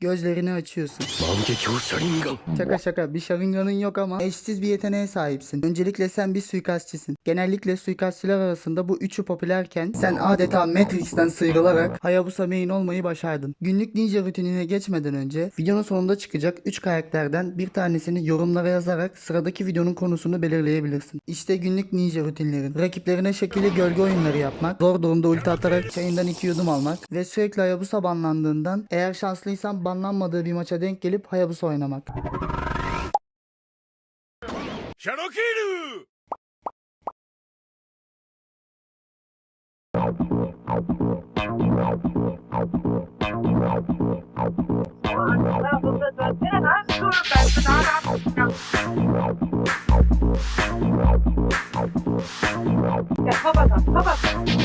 Gözlerini açıyorsun. Şaka şaka bir Sharingan'ın yok ama eşsiz bir yeteneğe sahipsin. Öncelikle sen bir suikastçisin. Genellikle suikastçiler arasında bu üçü popülerken sen adeta Matrix'ten sıyrılarak Hayabusa main olmayı başardın. Günlük ninja rutinine geçmeden önce videonun sonunda çıkacak 3 karakterden bir tanesini yorumlara yazarak sıradaki videonun konusunu belirleyebilirsin. İşte günlük ninja rutinlerin. Rakiplerine şekilli gölge oyunları yapmak, zor durumda ulti atarak çayından iki yudum almak ve sürekli Hayabusa banlandığından eğer şanslıysan planlanmadığı bir maça denk gelip Hayabusa oynamak. Şarokiru! Yapamadım, yapamadım.